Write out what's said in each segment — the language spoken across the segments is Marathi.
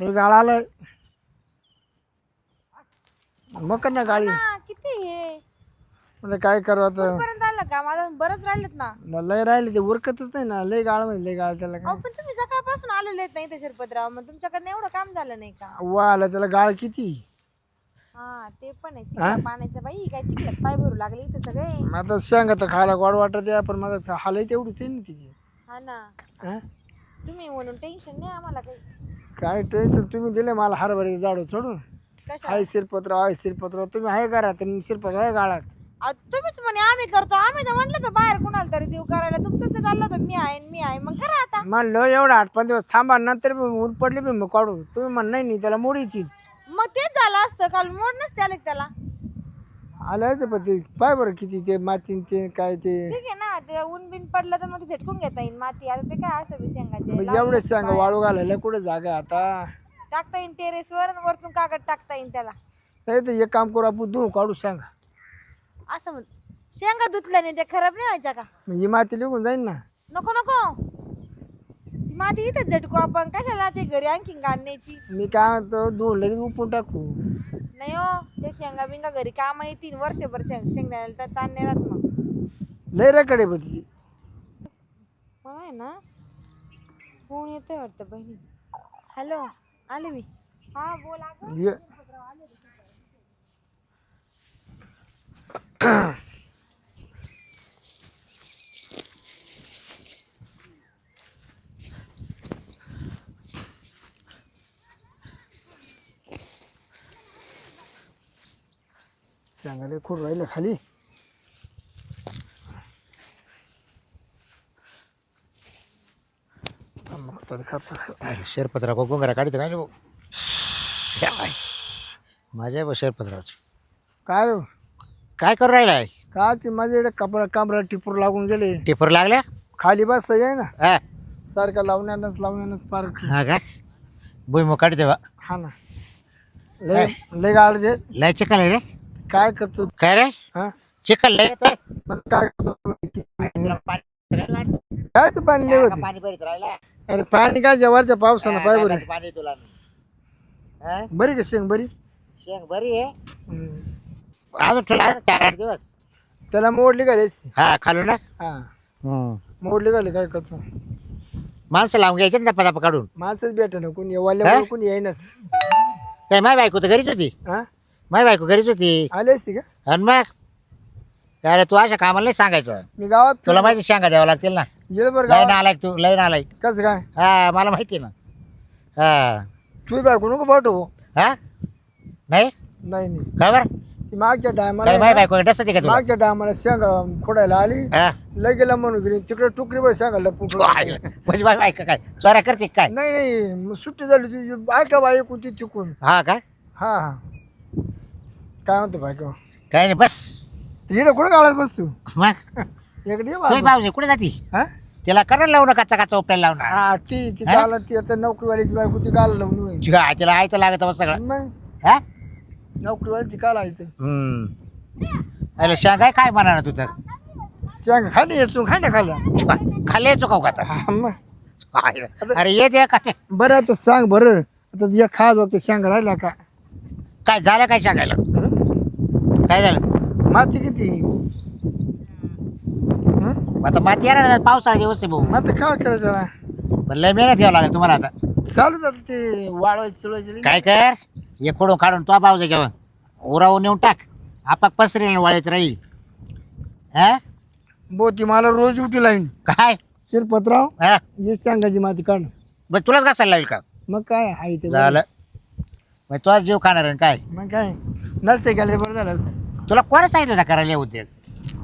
लय गाळा आलाय. मग ना गाळी. हा, किती हे? म्हणजे काय करू आता? पर्यंत आलं का? माझा बरंच राहिलेत ना. लय राहिले ते उरकतच नाही ना. लय गाळ म्हणजे लय गाळ त्याला अहो काय पण तुम्ही सकाळपासून आलेले आहेत नाही ते शिरपतराव. मग तुमच्याकडनं एवढं काम झालं नाही का? वा आला त्याला गाळ किती? हा ते पण आहे. चिखला पाण्याचं बाई काय चिखलात पाय भरू लागले इथे सगळे. मग आता सांग आता खायला गोड वाटत आहे पण माझा हालही तेवढीच आहे ना तिची. हा ना. हा? तुम्ही म्हणून टेन्शन नाही आम्हाला काही. काय टेन्शन तुम्ही दिले मला हरभरे झाडू सोडून? कशा आहे शिरपत्र आहे शिरपत्र तुम्ही आहे करा तर शिरपत्र आहे गाळात. अहो, तुम्हीच म्हणे आम्ही करतो. आम्ही तर म्हटलं तर बाहेर कुणाला तरी देऊ करायला. तुमचं तर चाललं होतं. मी आहे मी आहे. मग करा आता. म्हणलं एवढा आठ पाच दिवस थांबा नंतर मी ऊन पडले मी मग काढू तुम्ही म्हण नाही नाही त्याला मोडी येतील मग तेच झालं असतं. काल मोड नसते आले त्याला? आलं ते पण ते पाय बरं किती ते मातीन ते काय ते. ठीक आहे ना ते ऊन बिन पडलं तर मग ते झटकून घेता येईल माती. आता ते काय असं शेंगाचे? मग एवढेच सांगा वाळू घालायला कुठे जागा आहे आता? टाकता येईल टेरेसवर आणि वरतून कागद टाकता येईल त्याला. नाही तर एक काम करू आपण धुवून काढू सांगा असं म्हण शेंगा धुतल्याने ते खराब नाही व्हायच्या का? मग ही माती निघून जाईल ना. नको नको. ती माती इथंच झटकू आपण. कशाला ते घरी आणखी आणण्याची मी काय म्हणतो धुवून लगेच उपटून टाकू. नाही हो ते शेंगा बिंगा घरी काम येतील. वर्षभर शेंग शेंगदाण्याला तर ताण नाही राहत. लय रकडे तिची मला आहे ना. फोन येतोय वाटतं बहिणीचा. हॅलो आले मी. हा बोल अगं. ये. सांगायला खूप राहिलं खाली. म्हातारी खातं. शेरपत्रा गोंगरा काढायचं काय नाही भाऊ माझ्या आहे शेरपत्राच काय रे? काय करू राहिलाय का ते माझ्या इकडे कपडा कामरा टिपूर लागून गेले टिपर लागल्या खाली बसता येई ना हा सारखं लावण्यानंच लावण्यानंच पार हा का भुईमुग काढते बा हा ना लय लय गाड दे लय चिखल आहे रे काय करतो काय रे हा चिखल लय येतोय. मग काय करतो काय ते पाणी लय होते? पाणी भरीत राहिला? अरे पाणी काय जवळच्या पावसानं पाय बरं पाणी तुला हा? बरी का शेंग बरी? शेंग बरी आहे. चार आठ दिवस. त्याला मोडली का रेस हा खालू ना. हा. मोडली का काय करतो? माणसं लावून घ्यायचे ना दपा दपा काढून. माणसंच भेट ना कोणी. कोणी येईनच. काय माय बायको तर घरीच होती. हा? माय बायको घरीच होती. आली असती का? आणि मग? अरे तू अशा कामाला नाही सांगायचं. मी गावात तुला माहिती शेंगा द्यावं लागतील ना? येईल बरं लय गावात. नालायक तू लय नालायक. कसं काय? हा मला माहिती ना. हा. तू बायको नको पाठवू. हा? नाही? नाही नाही. काय बरं? ती मागच्या काय टायमाला माय बायको डसते का तुला? मागच्या टायमाला शेंगा खोडायला आली. हा? लगेला म्हणून गेली. तिकडे टुकरीवर शेंगा लपून ठेवली. म्हणजे बाय बायका काय? चोऱ्या करते काय? नाही नाही. मग सुट्टी झाली तुझी बायका बाई कोणती चुकून हा का? हा हा. काय म्हणतो बायको? काय नाही बस. तिकडे कुठे गाळात बसतो? मग? इकडे ये तुम्ही बाजू. भाऊजी कुठे जाती? हा? तिला करा लावू नका काचा उपट्याला लावून हा ती ती गाला ती आता नोकरीवालीची बायको ती गाला लावून होईल. जिगा, तिला आयतं लागत बस सगळं. मग? हा? नोकरीवाली ती काला येते हम्म. अरे शेंगाय काय म्हणा तू तर? शेंग खाली येतो खाय ना खाल्या खाली चुकाव का आता? हा, मग. अरे ये दे का ते? बरं आता सांग बरं. आता या खा बघते शेंग राहिला का? काय झालं काय सांगायला काय झालं? माती किती? हं? मग आता माती येणार ना, पावसाळा दिवस आहे भाऊ. माती काय करायचं त्याला? पण लय मेहनत घ्यावं लागेल तुम्हाला आता. चालू जात ते वाळवायची चिळवायची काय कर? हे खोडून काढून तो पाऊस जेवण उरावून नेऊन टाक. आपाक पसरेल वाळीत राहील. हा? बोती मला रोज उठी लाईन. काय? शिरपतराव हा? ये शेंगाची माती काढ. मग तुलाच घासायला लागेल का? मग काय आहे ते? झालं. मग तुझा जीव खाणार आहे काय? मग काय? नसते गेले बरं झालं असतं. तुला कोणा सांगितलं होता करायला हे उद्योग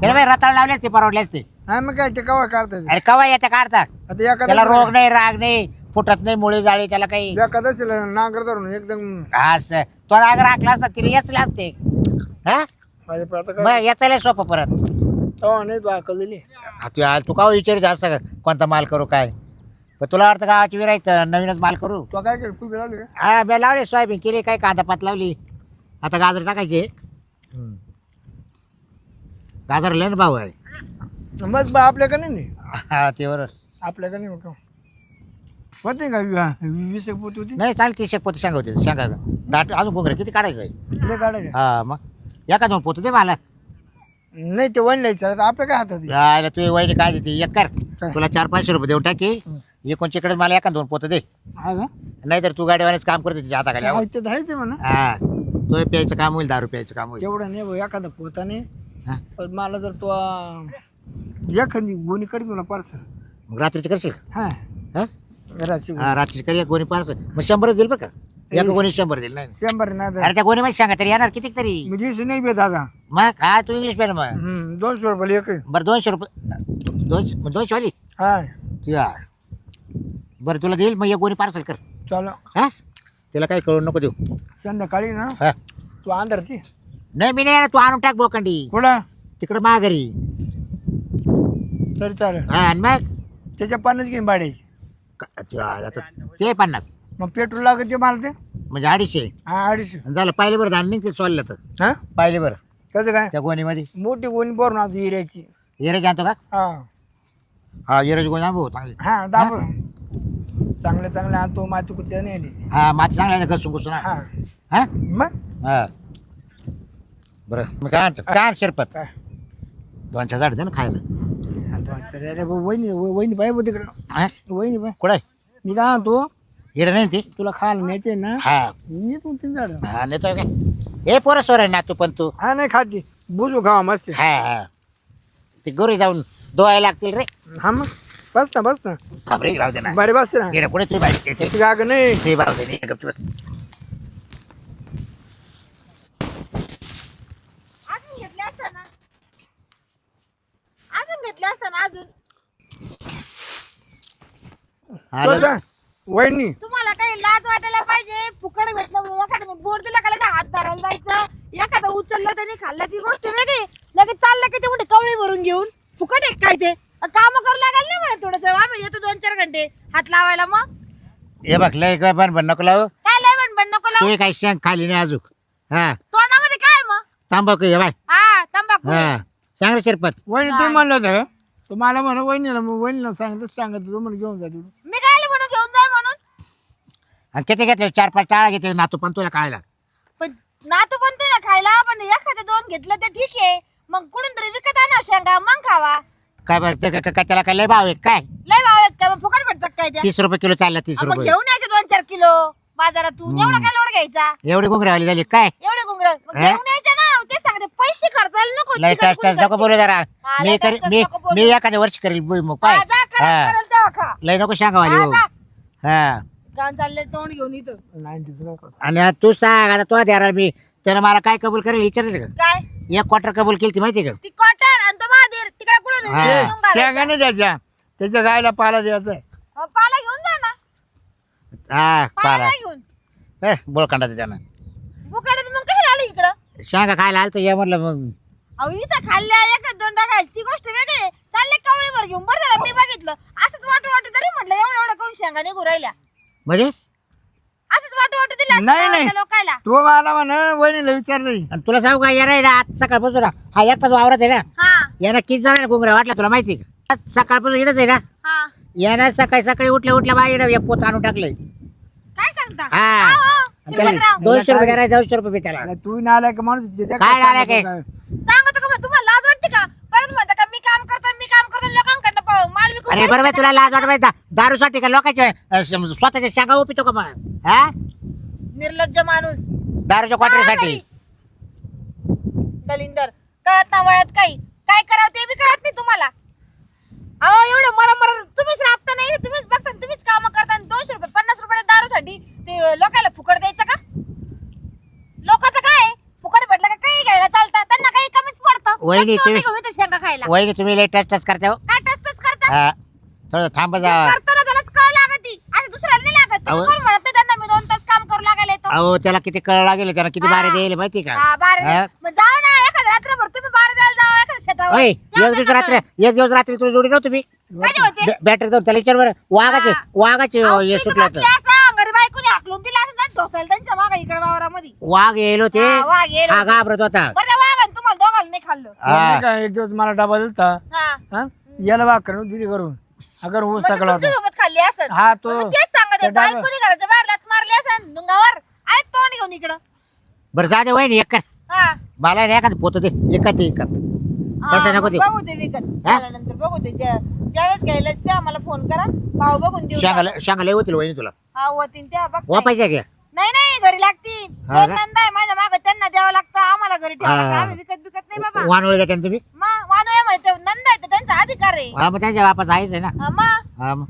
त्याला बाई रताळ लावले असते परवडले असते. हा मग काय ते कवा काढतात? अरे कवा येत्या काढतात? आता त्याला रोग एखादा नाही राग नाही फुटत नाही मुळे जाळी त्याला काही एखादा नांगर धरून एकदम असं. तो राग राखला असता तिने याचले असते. हा? माझ्या पण आता काय? मग याचायला सोपं परत. तवा नाही तू अकल दिली. हा, तू का विचारित असं? कोणता माल करू काय? पण तुला वाटतं गावाची विरायचं नवीनच माल करू? तू काय केलं? तू लावली का? हा मी लावले सोयाबीन केली काय कांदा पात लावली. आता गाजर टाकायचे. गाजर लेन भाऊ आहे. मग बा आपल्याकडे नाही हा ते बरोबर आपल्याकडे नाही बघ. होते का वी- वीस एक पोत होती? नाही चालेल तीस एक पोतं सांगा होते. सांगा. दाट अजून घोगरे किती काढायचं? आहे लय काढायचे. हा मग. एका दोन पोतं दे मला. नाही ते वन लायचं आपल्या काय हातात आहे? यायला तुझी वहिनी काय देते एक कर. काय? तुला चार पाचशे रुपये देऊन टाकी एकोणच्याकडे मला एका दोन पोतं दे. हा का? नाहीतर तू गाडीवाल्याच काम करते तिच्या हाताखाली. आहे ते आहे ते म्हणा. हा. तो प्यायचं काम होईल दारू प्यायचं काम होईल. तेवढं नाही भाऊ एखादा पोताने हा. पण मला जर तो अं, एखादी गोणी करी तुला पर्स मग रात्रीची करशील हा. हा? घराची हा रात्रीची कर एक गोणी पार्स मग शंभरच देईल बरं का? एका गोणी शंभर देईल नाही. शंभर ना अरे त्या गोणीमध्ये सांगा तरी येणार किती तरी? मी दिवशी नाही बे दादा. मग हा तू इंग्लिश पेन मग? हम्म, दोनशे रुपये एक. बरं दोनशे रुपये दोनशे मग दोनशे वाली? हा बरं तुला देईल मग एक गोणी पार्सल कर. चलो. हा? त्याला काही कळून नको देऊ. संध्याकाळी ना? हा. तू अंधार ती नाही मी नाही येणार, तू आणून टाक बोकंडी. कुठं? तिकडं माघारी तरी चालेल. हा आणि मग? त्याच्या पन्नास घेईन भाड्याची. क- ते आता ते पन्नास. मग पेट्रोल लागत ते मला ते? म्हणजे अडीचशे. हा अडीचशे. झालं पाहिले बरं धान निघते सोडलं तर. हा? पाहिले बरं. त्याचं काय? त्या गोणीमध्ये. मोठी गोणी भरून आणतो हिऱ्याची. इरेज आणतो का? हा. हा इरेज गोणी आणतो चांगली. हा दाब. चांगले चांगले आणतो माती कुत्या नाही आली हा माती चांगली आहे ना, घसून घसून आण. हा. हा? मग? हा. बरं मग काय आणतो? काय? शिरपत? काय? दोन चार झाड दे ना खायला अरे भाऊ, वहिनी वह- वहिनी पाहिजे बघ तिकडं. हा? वहिनी पाय कुठं मी काय म्हणतो? इकडे नाही ती. तुला खायला न्यायचे ना? हा. मी दोन तीन झाड. हा नेतो काय? हे पोरं सोर आहे ना तू पण तू. हा नाही खाती. बुजू खावा मस्त. हा हा. ते गोरी जाऊन धुवायला लागतील रे. हा मग. बस ना बस ना. खबरे राहू दे ना. बरे बस ना. इकडे कुठे तुझी येते. ती गाग नाही. ते बाजू दे नाही, गपचूप बस अजून घेतले असताना अजून घेतले असताना अजून? हा. वहिनी. तुम्हाला काही लाज वाटायला पाहिजे? फुकट घेतलं म्हणून एखाद्याने बोर दिला का लगेच हात धरायला जायचं? एखादा उचललं त्याने खाल्लं ती गोष्ट वेगळी. लगेच चाललं की ते कुठे कवळी भरून घेऊन? फुकट आहे काय ते? काम करू लागायला नाही म्हणत थोडस. आम्ही येतो दोन चार घंटे. हात लावायला मग. हे बघ लय काय पण पण नको लावू. काय लय म्हण पण नको लावू? तू काही शेंग खाली नाही अजून. हा. तोंडामध्ये काय आहे मग? तांबाखू हे बाय हा तंबाखू. आहे. हा. सांग रे शिरपत. वहिनी तुम्ही म्हणलं होतं का तो मला म्हणा वहिनीला मग वहिनीला सांगितलं सांगत तू म्हणून घेऊन जा तिकडून. मी काय म्हणून घेऊन जाय म्हणून? आणि किती घेतले? चार पाच टाळा घेतले नातू पण तुला खायला. पण नातू पण ना खायला पण एखादं दोन घेतलं तर ठीक आहे. मग कुठून तरी विकत आणा शेंगा मग खावा. काय बरं ते का- का- त्याला काय लय भाव आहे काय? लय भाव आहेत काय मग फुकट भेटतात काय त्या? तीस रुपये किलो चालला तीस आपण रुपये. घेऊन यायचे दोन चार किलो बाजारातून. एवढा काय लोड घ्यायचा? एवढी घुंगरावाली झाली काय? एवढे घुंगर. मग हे? घेऊन यायचे ते पैसे खर्चायला नको लय टच नको. बोलू जरा. हा, मी करी टच मी नको बोलू. मी एखाद्या वर्षी करेल भुईमुग काय हा. कराल तेव्हा खा. लय नको सांगावाली हा, हो. हा चालले तोंड घेऊन इथं. आणि आता तू सांग आता तो द्यारा मी. त्यानं मला काय कबूल करेल विचारायचं का? काय? एक क्वार्टर कबूल केली ती माहिती का? ती कॉटन आणि तो महादेर तिकडे कुठे हा. शेंगा नाही द्यायच्या त्याच्या गायला पाला द्यायचा. पाला घेऊन जा ना. हा पाला घेऊन. ए बोळखंडा त्यानं बुकाडे मग कशाला आलं इकडं शेंगा खायला आलं ये म्हटलं मग. अहो इथं खाल्ल्या एका दोन टाकायची ती गोष्ट वेगळी आहे. चालले कवळीवर घेऊन. बरं झालं मी बघितलं. असंच वाटू वाटू तरी म्हटलं एवढं एवढं करून शेंगा निघू राहिल्या. म्हणजे? असंच वाटू वाटू नाही, नाही. लोकायला. तो मला म्हणा वहिनीला विचारलं आणि तुला सांगू का येणार ना आज सकाळपासून हा एकटाच वावरात आहे ना. हा. यानं किती जण घुंगऱ्या वाटला तुला माहिती आहे का? आज सकाळपासून येणच आहे ना. हा. यानं सकाळी सकाळी उठल्या उठल्या एक पोत आणून टाकलंय. काय सांगता? हा हो, दोनशे रुपये द्यायला दोनशे रुपये त्याला अरे तू नालायक माणूस आहे, काय नालायक आहे? काय? सांगतो का मग तुम्हाला लाज वाटते का? परत म्हणता का मी काम करतो मी काम करतो लोकांकडनं पाहू, माल विकून अरे बरोबर तुला लाज वाटत माहिती दारूसाठी का लोकांच्या अं, स्वतःच्या शांगा उपितो का मग? हा? निर्लज्ज माणूस. दारूच्या क्वार्टरसाठी दलिंदर कळत ना वळत काही. काय करावं ते बी कळत नाही तुम्हाला. अहो एवढं मरा मरा तुम्हीच राबता नाही तुम्हीच बघता आणि तुम्हीच काम करता आणि दोनशे रुपये पन्नास रुपये दारूसाठी ते लोकांना फुकट द्यायचं का? लोकांचं काय? आहे? फुकट भेटलं का काही घ्यायला चालतं? त्यांना काही कमीच पडतं. वहिनी, तुम्ही- घेऊन येते शेंगा खायला. वहिनी तुम्ही लय टच टच करते हो? काय करता? हा. थोडं थांब जा. करताना त्यालाच कळ लागती. आणि दुसऱ्याला नाही लागत. तुम्ही अहो. कोण म्हणत नाही त्यांना मी दोन तास काम करू लागायला येतो. अहो त्याला किती कळ लागेल त्याला किती बारे द्यायला माहिती का? हा, बारा हा? मग जाऊ ना एखाद्या रात्रभर तुम्ही बारा द्यायला जावा एखाद्या शेतावर. ओय या एक दिवस रात्री एक दिवस रात्री तुला जोडी जाऊ तुम्ही. कधी होते? बॅटरी जाऊ त्याला विचार बरं. वाघाचे हा. वाघाचे अहो, हे तुम्ही सुटलं बसले हाकलून दिला असं जाऊन ढोसायला त्यांच्या मागे इकडे वावरामध्ये. वाघ येईल होते हा, वाघ येईल हा. घाबरत होता. बरं त्या वाघाने तुम्हाला दोघांना नाही खाल्लं. हा. का, एक दिवस मला डबा दिलता. हा. हा? याला वाकरण दिली करून. अगर हो ते तुमच्यासोबत खाल्लं असेल. हा, तो- मग तेच सांगत ते आहे डाबा- बायकोनी घराच्या बाहेर लात मारली असेल डुंगावर आहे तोंड घेऊन इकडं. बरं जा दे वहिनी एक कर. हा. मला नाही एखादं पोत दे. एकात एकात हा, तसं नको मग देऊ. बघू ते विकत. हा? नंतर बघू ते ज्या- ज्यावेळेस घ्यायलाच त्या मला फोन करा. भाव बघून देऊ शांगाला शांगाला होतील वहिनी तुला. हा होतीन त्या बघ वापायच्या घ्या नाही नाही घरी लागतील. हा दोन का? नंदा आहे माझ्या मागे त्यांना द्यावं लागतं. आम्हाला घरी ठेवावं लागतं. हा. आम्ही विकत विकत नाही बाबा. वानवळे तुम्ही? मग वादोळ्या माहिती नंदा आहे तर त्यांचा अधिकार आहे. हा मग त्यांच्या बापाच आहेच आहे ना. हा, मग हा मग.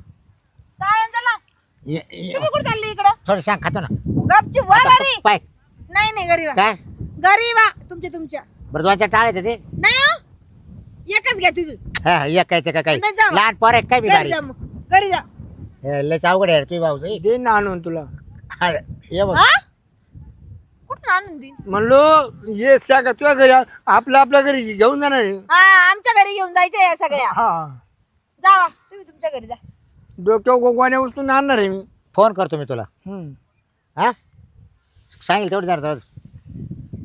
चालेल चला. ये- ये- तुम्ही कुठे चालली इकडं? थोडं सांग खातो ना. गपची वा घरी. पाय. नाही नाही घरी वा. काय? घरी वा तुमच्या तुमच्या. बरं दोनच्या टाळे ते. नाही हो. एकच घ्या तुझी हा हा, एक काय ते काय काय नाही जाऊ. लहान पोर आहे काय घरी जा मग. घरी जा. लयच अवघड आहे तुझी भाऊ दे ना आणून तुला. ये बघ. हा? कुठून आणून देईन? म्हणलो ये शाखा तुझ्या घरी आ- आपलं आपल्या घरी घेऊन जाणार आहे. हा. आमच्या घरी घेऊन जायचंय या सगळ्या. हा. जावा तुम्ही तुमच्या घरी जा. डोक्यावर गोण्या उचलून आणणार आहे मी. फोन करतो मी तुला. हम्म. हा? सांगेल तेवढं जरा थोडं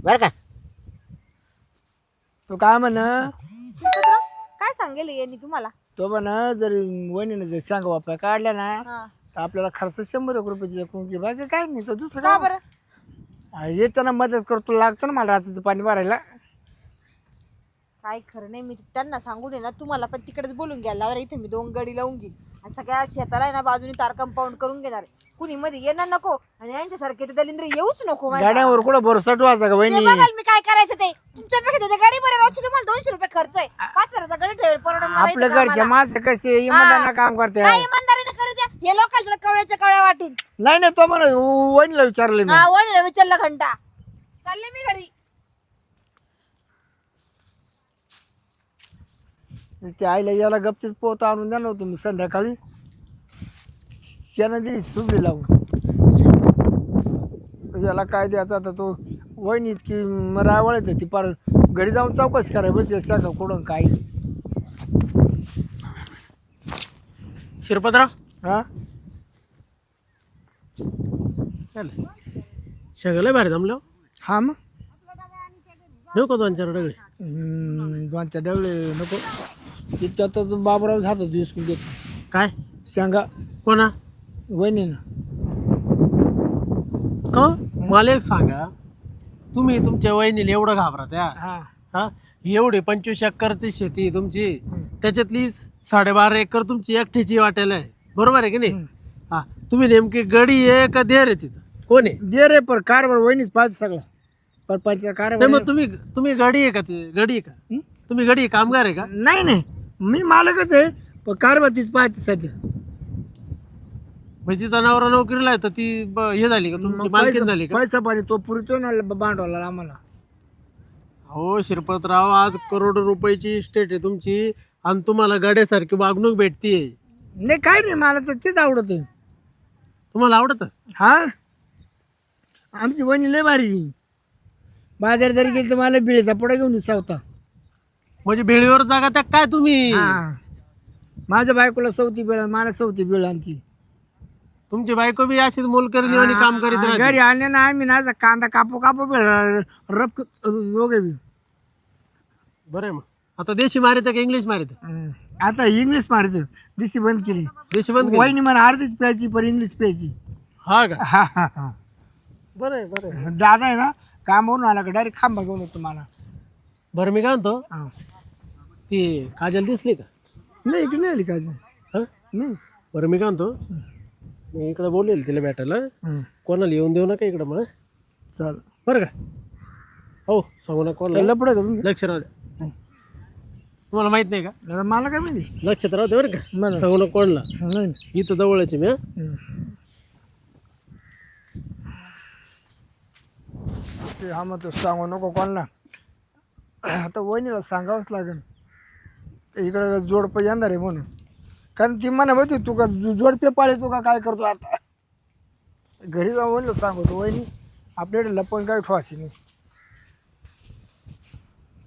बरं का? तो काय म्हण? काय सांगेल यांनी तुम्हाला? तो म्हण जर वहिनीने जर सांग बापा काढल्या ना हा. तर आपल्याला खर्च शंभर एक रुपयाची कुंकी बाकी काय नाही तो दुसरं का काय बरं? अरे येताना मदत करतो लागतं ना मला रात्रीचं पाणी भरायला. काय खरं नाही मी त्यांना सांगून आहे ना तुम्हाला पण तिकडेच बोलून घ्यायला इथे मी दोन गडी लावून घेईन. आणि सगळ्या शेताला आहे ना बाजूने तार कंपाऊंड करून घेणार. कुणी मध्ये येणार नको आणि यांच्यासारखे ते दलिंद्र येऊच नको माहिती? गाड्यावर कुठं भरोसा ठेवायचा का ते बघाल मी काय करायचं ते. तुमच्यापेक्षा त्याच्या गाडी बरं रोजची तुम्हाला दोनशे रुपये खर्च आहे. पाच हजाराचा गाडी ठेवेल परवडून मला इथं घरचे कामाला. माणसं कसे इमानदारीनं काम करते. काय इमानदारीने करू द्या. हे लोकांना कवळ्याच्या कवळ्या वाटून. नाही नाही तो म्हणा वहिनीला विचारलं मी. हा विचारलं घंटा. चालले मी घरी. त्या आईला याला गपचीच पोत आणून द्या नव्हतं मी संध्याकाळी. त्यानं दिली सुबली लावून. याला काय द्यायचं आता तो वहिनी इतकी रावळत ती पार घरी जाऊन चौकशी करायला बसली शाखा कुठं काय. शिरपतराव? हा? सगळं भारी जमलं हा. मग? नेऊ का दोन चार डगळे. हम्म, दोनच्या डवळे नको. इतक्यातच बाबराव हातात दिसून घेत काय? शेंगा. कोणा? वहिनीनं. का? मला एक सांगा. तुम्ही तुमच्या वहिनीला एवढं घाबरत या हा. हा? एवढी पंचवीस एकरची शेती आहे तुमची. त्याच्यातली साडेबारा एकर तुमची एकटीची वाटेल आहे. बरोबर आहे की नाही? हा. तुम्ही नेमकी गडी आहे का देर आहे तिथं? कोण आहे? दे रे पर कारभार वहिनीच पाहिजे सगळं. परपंच नाही कारभार. मग तुम्ही तुम्ही गडी आहे का ते? गडी आहे का? हं? तुम्ही गडी आहे, कामगार आहे का? नाही नाही. मी मालकच आहे पण कारभार तीच पाहते सध्या. म्हणजे तिथं नवरा नोकरीला आहे तर ती ब- हे झाली का तुमची मग पैसा झाली का? पैसा पाणी तो पुरतो ना ब- भांडवला आम्हाला. हो शिरपतराव आज करोड रुपयाची इस्टेट आहे तुमची आणि तुम्हाला गाड्यासारखी वागणूक भेटतीये. नाही काय नाही मला तर तेच आवडत तुम्हाला आवडत? हा? आमची वहिनी लय भारी बाजार जरी गेली तर मला बिळीचा पुढे घेऊन सावता. म्हणजे भेळीवर जागा त्या काय तुम्ही? हा. माझ्या बायकोला सवती बिळ मला सवती बिळ आणती. तुमची बायको बी अशीच मोलकरणी आणि काम करीत राहते. घरी आणले ना आम्ही ना असा कांदा कापू कापू बिळ रप दोघे बी. बरं मग. आता देशी मारित का इंग्लिश मारित? हम्म. आता इंग्लिश मारत दिसी बंद केली. देशी बंद केली? वहिनी मला अर्धीच प्यायची पण इंग्लिश प्यायची. हा का? हा हा हा. बरं दादा आहे ना कामावरून आला का डायरेक्ट खांबा घेऊन येतो मला. बरं मी काय म्हणतो? हा. ती काजल दिसली का? नाही इकडे नाही आली का हा? नाही. बरं मी काय म्हणतो मी इकडे बोलेल तिला भेटायला. कोणाला येऊन देऊ नका इकडं मग चाल बरं का? हो सांगू नका कोणाला. लपड का तुम्ही लक्ष राहू द्या. तुम्हाला माहीत नाही का? आता मला काय माहिती? लक्षात राहू दे बरं का? बरं. सांगू नका कोणाला. नाही इथं जवळची मी हा? हम्म. ते हा मग तो सांगू नको कोणाला. आता वहिनीला सांगावंच लागेल. इकडं जोडपं येणार आहे म्हणून. कारण ती म्हणा माहिती तू का जो- जोडपे पाळायचो तू का काय करतो आता? घरी जाऊन वहिनीला सांगतो वहिनी आपल्याकडे लपण काय ठेवायची नाही.